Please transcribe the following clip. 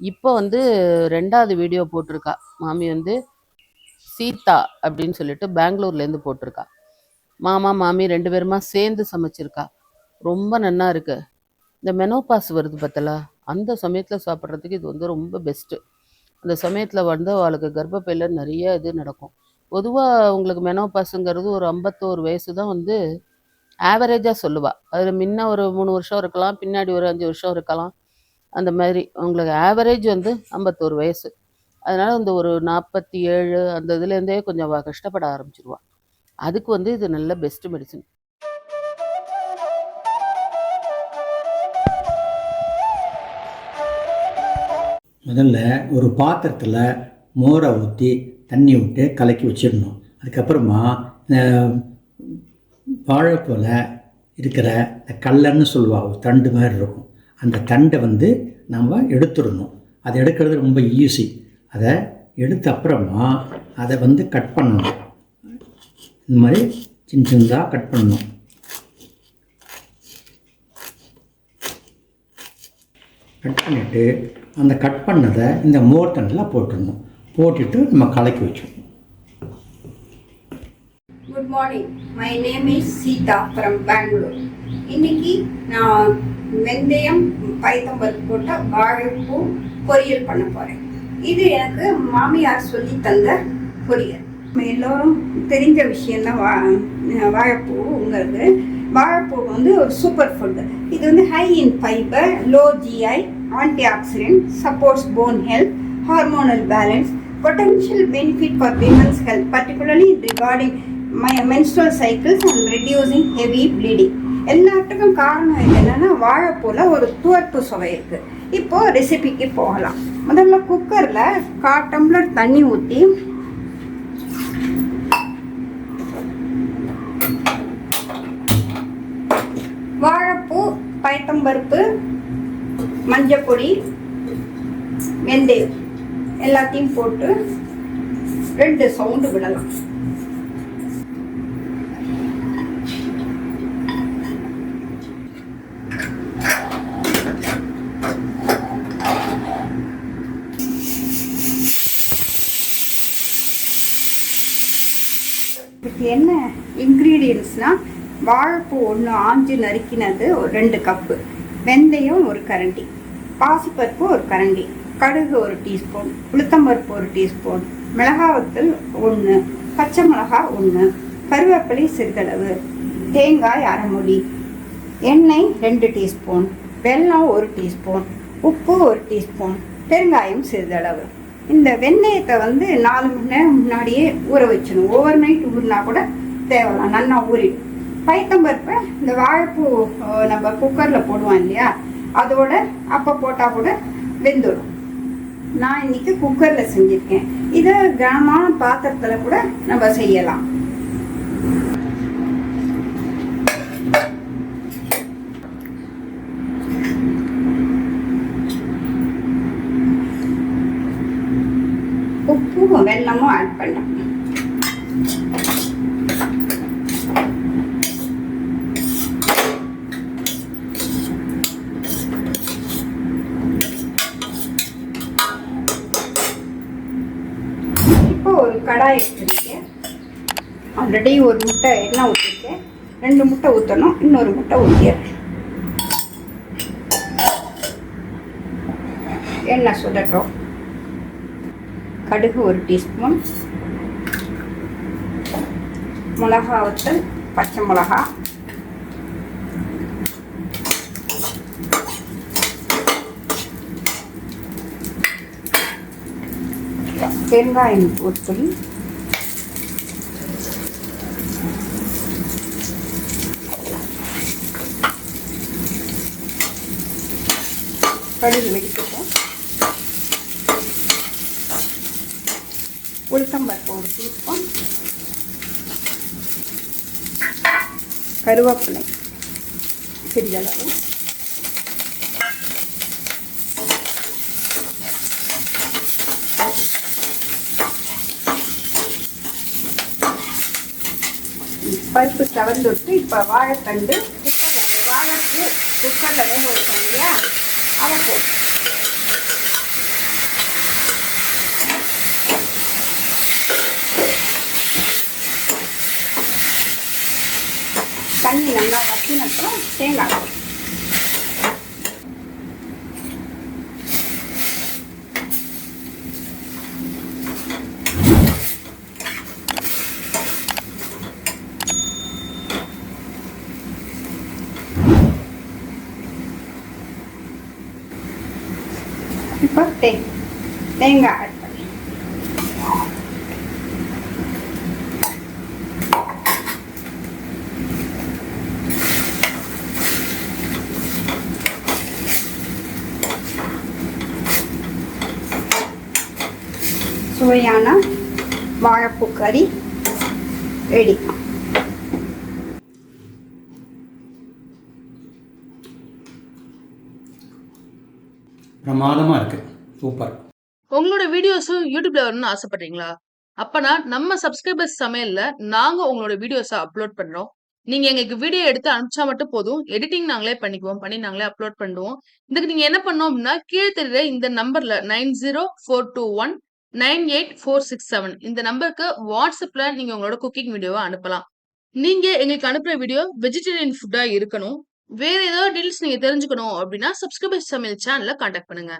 இப்போ வந்து ரெண்டாவது வீடியோ போட்டிருக்கா. மாமி வந்து சீதா அப்படின்னு சொல்லிட்டு பெங்களூர்லேருந்து போட்டிருக்கா. மாமா மாமி ரெண்டு பேருமா சேர்ந்து சமைச்சிருக்கா. ரொம்ப நன்னா இருக்கு. இந்த மெனோபாஸ் வருது பார்த்தலா அந்த சமயத்தில் சாப்பிட்றதுக்கு இது வந்து ரொம்ப பெஸ்ட்டு அந்த சமயத்தில் வந்து அவளுக்கு கர்ப்பப்பையில் நிறைய இது நடக்கும். பொதுவாக உங்களுக்கு மெனோபாஸுங்கிறது ஒரு ஐம்பத்தோரு வயசு தான் வந்து ஆவரேஜாக சொல்லுவாள் அதில் முன்ன ஒரு மூணு வருஷம் இருக்கலாம் பின்னாடி ஒரு அஞ்சு வருஷம் இருக்கலாம். அந்த மாதிரி. உங்களுக்கு ஆவரேஜ் வந்து ஐம்பத்தோரு வயசு. அதனால் இந்த ஒரு நாற்பத்தி ஏழு அந்த இதுலேருந்தே கொஞ்சம் கஷ்டப்பட ஆரம்பிச்சிருவா. அதுக்கு வந்து இது நல்ல பெஸ்ட்டு மெடிசன் முதல்ல ஒரு பாத்திரத்தில் மோரை ஊற்றி தண்ணி விட்டு கலக்கி வச்சிடணும். அதுக்கப்புறமா இந்த வாழைப்போல இருக்கிற இந்த கல்லன்னு சொல்லுவாங்க தண்டு மாதிரி இருக்கும். அந்த தண்டை வந்து நம்ம எடுத்துடணும். அதை எடுக்கிறது ரொம்ப ஈஸி அதை எடுத்த அப்புறமா அதை வந்து கட் பண்ணணும். இந்த மாதிரி சின்ன சின்னதாக கட் பண்ணணும். கட் பண்ணிவிட்டு அந்த கட் பண்ணதை இந்த மோர் போட்டுடணும். போட்டுட்டு நம்ம கலக்கி வச்சிடணும். Good morning my name is Sita from Bangalore இன்னைக்கு நான் வெந்தயம் பைத்தம்பருப்பு போட்ட வாழைப்பூ பொரியல் பண்ண போகிறேன் இது எனக்கு மாமியார் சொல்லி தந்த பொரியல். எல்லோரும் தெரிஞ்ச விஷயம்தான் வா வாழைப்பூ உங்களுக்கு வாழைப்பூ வந்து ஒரு சூப்பர் ஃபுட்டு இது வந்து high in fiber low GI antioxidant supports bone health hormonal balance potential benefit for women's health particularly regarding my menstrual cycles and reducing heavy bleeding எல்லாத்துக்கும் காரணம் என்னென்னா வாழைப்பூவில் ஒரு துவர்ப்பு சுவை இருக்குது இப்போது ரெசிபிக்கு போகலாம். முதல்ல குக்கரில் கா டம்ளர் தண்ணி ஊற்றி வாழைப்பூ பயத்தம்பருப்பு மஞ்சப்பொடி வெந்தயம் எல்லாத்தையும் போட்டு ரெண்டு சவுண்டு விடலாம் இதுக்கு என்ன இருந்துச்சுன்னா வாழைப்பூ ஒன்று ஆஞ்சு நறுக்கினது ஒரு ரெண்டு கப்பு. வெந்தயம் ஒரு கரண்டி. பாசிப்பருப்பு ஒரு கரண்டி. கடுகு ஒரு டீஸ்பூன். உளுத்தம்பருப்பு ஒரு டீஸ்பூன். மிளகாவத்தூள் ஒன்று பச்சை மிளகா ஒன்று கருவேப்பிலை சிறிதளவு. தேங்காய் அரைமொழி எண்ணெய் ரெண்டு டீஸ்பூன். வெல்லம் ஒரு டீஸ்பூன். உப்பு ஒரு டீஸ்பூன். பெருங்காயம் சிறிதளவு. இந்த வெந்தயத்தை வந்து நாலு மணி நேரம் முன்னாடியே ஊற வச்சிடணும். ஓவர் நைட் ஊறினா கூட தேவலாம் நல்லா ஊறிடும் பைத்தம்பருப்பை இந்த வாழைப்பூ நம்ம குக்கரில் போடுவோம் இல்லையா? அதோட அப்போ போட்டால் கூட வெந்துடும் நான் இன்னைக்கு குக்கரில் செஞ்சுருக்கேன். இதை கனமான பாத்திரத்தில் கூட நம்ம செய்யலாம். உப்பும் வெல்லமும் ஆட் பண்ணலாம் இப்போ ஒரு கடாய் எடுத்துருக்கேன். ஆல்ரெடி ஒரு முட்டை எண்ணெய் ஊற்றிருக்கேன் ரெண்டு முட்டை ஊற்றணும் இன்னொரு முட்டை ஊற்றிடுறேன் எண்ணெய் சுடட்டும். கடுகு ஒரு டீஸ்பூன் மிளகா வத்தல் பச்சை மிளகா பெருங்காயம் ஒரு துளி. கடுகு வெடிக்கட்டும். உளுத்தம்பருப்பு ஒரு டீஸ்பூன் கருவேப்பிலை சிறிதளவு பருப்பு தவர்ந்துட்டு இப்போ வாழைத்தண்டு குக்கரில் வாழைப்பூ குக்கரில் வேக வைப்போம் இல்லையா? அதை போட்டு தண்ணி நல்லா வத்தினப்புறம் தேங்காய். ஆட் பண்ணி சுவையான வாழைப்பூ கறி ரெடி பிரமாதமாக இருக்குது சூப்பர். உங்களோட வீடியோஸும் யூடியூப்ல வரணும்னு ஆசைப்படுறீங்களா? அப்பனா நம்ம சப்ஸ்கிரைபர்ஸ் சமையல்ல நாங்க உங்களோட வீடியோஸை அப்லோட் பண்றோம். நீங்க எங்களுக்கு வீடியோ எடுத்து அனுப்பிச்சா மட்டும் போதும். எடிட்டிங் நாங்களே பண்ணிக்குவோம். பண்ணி நாங்களே அப்லோட் பண்ணுவோம். இதுக்கு நீங்க என்ன பண்ணோம் அப்படின்னா கீழே தெரியுற இந்த நம்பர்ல nine zero four two one nine eight four six seven இந்த நம்பருக்கு வாட்ஸ்அப்ல நீங்க உங்களோட குக்கிங் வீடியோவை அனுப்பலாம். நீங்க எங்களுக்கு அனுப்புற வீடியோ வெஜிடேரியன் ஃபுட்டா இருக்கணும். வேற ஏதாவது டீல்ஸ் நீங்க தெரிஞ்சுக்கணும் அப்படின்னா சப்ஸ்கிரைபர் சமையல் சேனலை காண்டாக்ட் பண்ணுங்க.